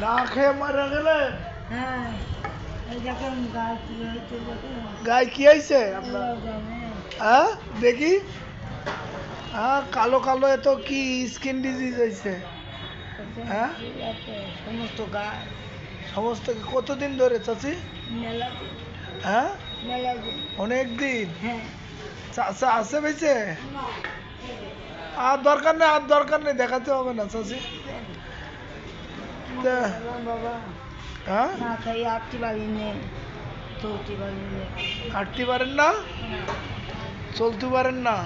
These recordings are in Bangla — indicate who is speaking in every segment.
Speaker 1: না খেয়ে মরে
Speaker 2: গায়ে কি আপনার? হ্যাঁ? দেখি। হ্যাঁ কালো কালো এত কি স্কিন ডিজিজ হয়েছে? হ্যাঁ?
Speaker 1: সমস্ত গাছ
Speaker 2: সমস্ত কতদিন ধরে চাচি? হ্যাঁ?
Speaker 1: মেলা দিন
Speaker 2: অনেক দিন
Speaker 1: হ্যাঁ।
Speaker 2: চাচা আছে বেঁচে? আর দরকার নেই আর দরকার নেই দেখাতে হবে না
Speaker 1: পারিনি
Speaker 2: হাঁটতে পারেন না চলতে পারেন না।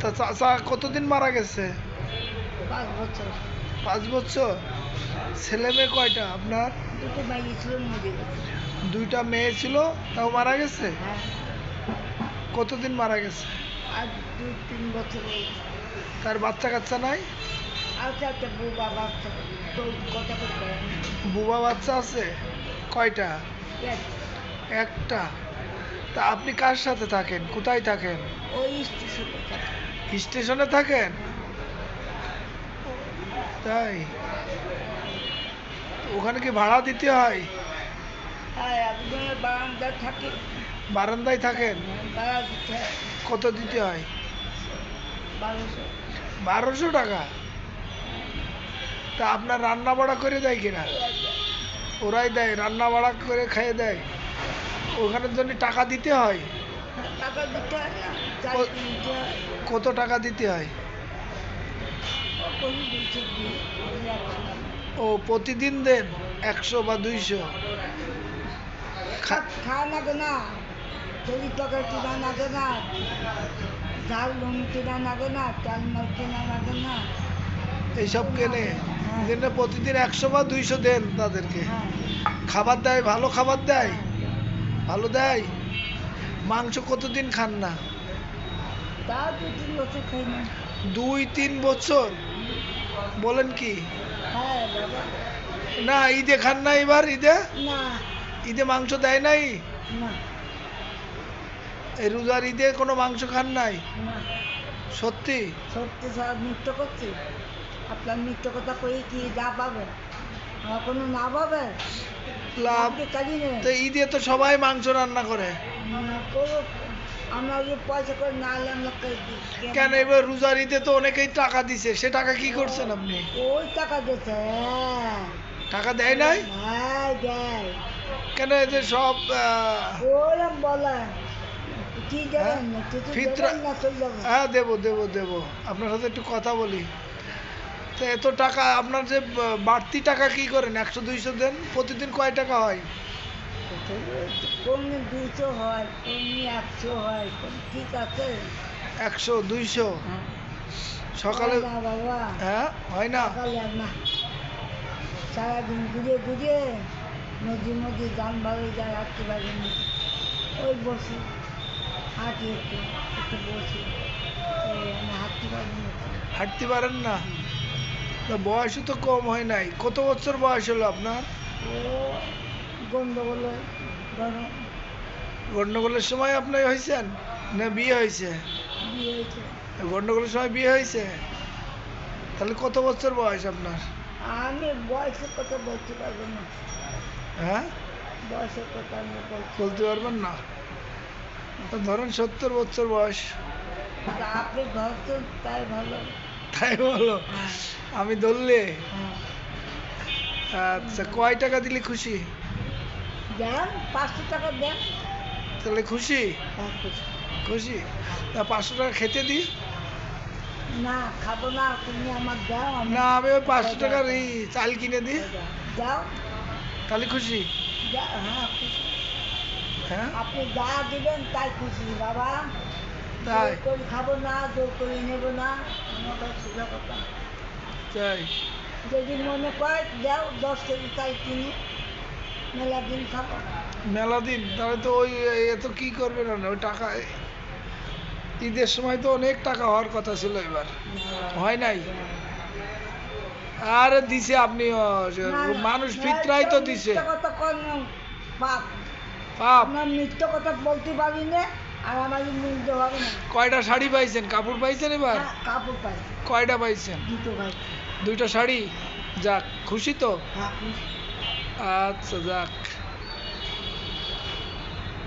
Speaker 2: তা চাচা কতদিন মারা গেছে?
Speaker 1: পাঁচ বছর।
Speaker 2: ছেলে মেয়ে কয়টা আপনার? দুইটা মেয়ে ছিল তাও মারা গেছে?
Speaker 1: হ্যাঁ।
Speaker 2: কতদিন মারা গেছে?
Speaker 1: আর দু তিন বছর হয়েছে।
Speaker 2: তার বাচ্চা কাচ্চা নাই?
Speaker 1: আর চারটে বুবা বাচ্চা। তো কথা না।
Speaker 2: বুবা বাচ্চা আছে? কয়টা?
Speaker 1: এক,
Speaker 2: একটা। তা আপনি কার সাথে থাকেন? কোথায় থাকেন?
Speaker 1: ওই স্টেশনে
Speaker 2: স্টেশনে থাকেন? তাই? ওখানে কি ভাড়া দিতে হয়?
Speaker 1: বারান্দা থাকে।
Speaker 2: বারান্দায় থাকেন?
Speaker 1: ভাড়া দিতে হয়
Speaker 2: কত দিতে হয়?
Speaker 1: বারোশো।
Speaker 2: টাকা? তা আপনার রান্না বাড়া করে দেয় কিনা? ওরাই দেয় রান্না বাড়া করে খেয়ে দেয়। ওখানের জন্য টাকা দিতে হয়? কত টাকা দিতে হয়। ও প্রতিদিন দেন একশো বা দুইশো?
Speaker 1: খাওয়া না। তরি তরকারি কিনা লাগে না ঝাল নুন কিনা লাগে না চাল মাল কিনা লাগে না।
Speaker 2: এইসব কেনে?
Speaker 1: হ্যাঁ।
Speaker 2: প্রতিদিন একশো বা দুইশো দেন তাদেরকে।
Speaker 1: হ্যাঁ।
Speaker 2: খাবার দেয় ভালো খাবার দেয়? ভালো দেয়? মাংস কতদিন খান না? দুই তিন বছর বলেন কি?
Speaker 1: হ্যাঁ
Speaker 2: না ঈদে খান না এবার ঈদে?
Speaker 1: না।
Speaker 2: ঈদে মাংস দেয় নাই?
Speaker 1: না।
Speaker 2: এই রোজার ঈদে কোনো মাংস খান নাই? সত্যি?
Speaker 1: সত্যি সব নৃত্য করছি। আপনার নৃত্য কথা কই কি যা পাবে আমার কোনো না পাবে
Speaker 2: লাভ? তো ঈদে তো সবাই মাংস রান্না করে।
Speaker 1: আমরা যে পয়সা করে না আমরা
Speaker 2: কেন এবার রোজার ঈদে তো অনেকেই টাকা দিছে। সে টাকা কি করছেন আপনি?
Speaker 1: ওই টাকা দিতে হ্যাঁ।
Speaker 2: টাকা দেয় নাই?
Speaker 1: হ্যাঁ দেয়।
Speaker 2: কেন এই যে সব আহ,
Speaker 1: ওরম
Speaker 2: হ্যাঁ? দেবো দেবো। দেবো আপনার সাথে একটু কথা বলি। তো এত টাকা আপনার যে বাড়তি টাকা কি করেন? একশো দুইশো দেন? প্রতিদিন কয় টাকা হয়?
Speaker 1: কোন দুশো হয় কোন একশো হয় ঠিক আছে?
Speaker 2: একশো দুইশো?
Speaker 1: হ্যাঁ।
Speaker 2: সকালে
Speaker 1: হয়
Speaker 2: হ্যাঁ হয় না?
Speaker 1: সারাদিন ঘুরে ঘুরে নদী নদী গান ভালো যায় পারিনি ওই বসি। হাঁটি একটু একটু বসি আমি হাঁটতে পারিনি
Speaker 2: হাঁটতে পারেন না? বয়সও তো কম হয় নাই। কত বছর বয়স হলো আপনার?
Speaker 1: ও গন্ডগোল ধরো।
Speaker 2: গন্ডগোলের সময় আপনি হয়েছেন? না বিয়ে হয়েছে?
Speaker 1: বিয়ে হয়েছে।
Speaker 2: গন্ডগোলের সময় বিয়ে হয়েছে? তাহলে কত বছর বয়স আপনার?
Speaker 1: আমি বয়সের কথা বলতে পারব না।
Speaker 2: হ্যাঁ?
Speaker 1: বয়সের কথা আমি
Speaker 2: বলতে পারবেন না? ধরেন সত্তর বছর বয়স।
Speaker 1: আপনি তাই ভালো।
Speaker 2: তাই বলো
Speaker 1: হ্যাঁ।
Speaker 2: আমি ধরলে?
Speaker 1: হ্যাঁ।
Speaker 2: আচ্ছা কয় টাকা দিলে খুশি?
Speaker 1: দেন পাঁচশো টাকা দেন।
Speaker 2: তাহলে খুশি?
Speaker 1: হ্যাঁ খুশি।
Speaker 2: খুশি? তা পাঁচশো টাকা খেতে দিই?
Speaker 1: না খাব না তুমি আমার দাও
Speaker 2: না আমি ওই পাঁচশো টাকার এই চাল কিনে দিই।
Speaker 1: দাও।
Speaker 2: তাহলে খুশি?
Speaker 1: হ্যাঁ খুশি।
Speaker 2: হ্যাঁ?
Speaker 1: আপনি যা দিবেন তাই খুশি বাবা।
Speaker 2: তাই?
Speaker 1: করে খাব না জোর করে নেব না। আমার সোজা কথা।
Speaker 2: তাই?
Speaker 1: যদি মনে করে দাও দশ কেজি তাই কিনি মেলা দিন খাব।
Speaker 2: মেলা দিন? তাহলে তো ওই এত কি করবে না ওই টাকা ঈদের সময় তো অনেক টাকা হওয়ার কথা ছিল এবার। হয় নাই? আর দিছে আপনি মানুষ ফিতরাই তো দিছে।
Speaker 1: আপনার মিথ্য কথা বলতে পারি না আর আমার দেওয়া হবে না।
Speaker 2: কয়টা শাড়ি পাইছেন? কাপড় পাইছেন এবার?
Speaker 1: হ্যাঁ, কাপড় পাই
Speaker 2: কয়টা পাইছেন?
Speaker 1: দুটো পাই
Speaker 2: দুইটা শাড়ি? যাক খুশি তো?
Speaker 1: হ্যাঁ
Speaker 2: আচ্ছা যাক।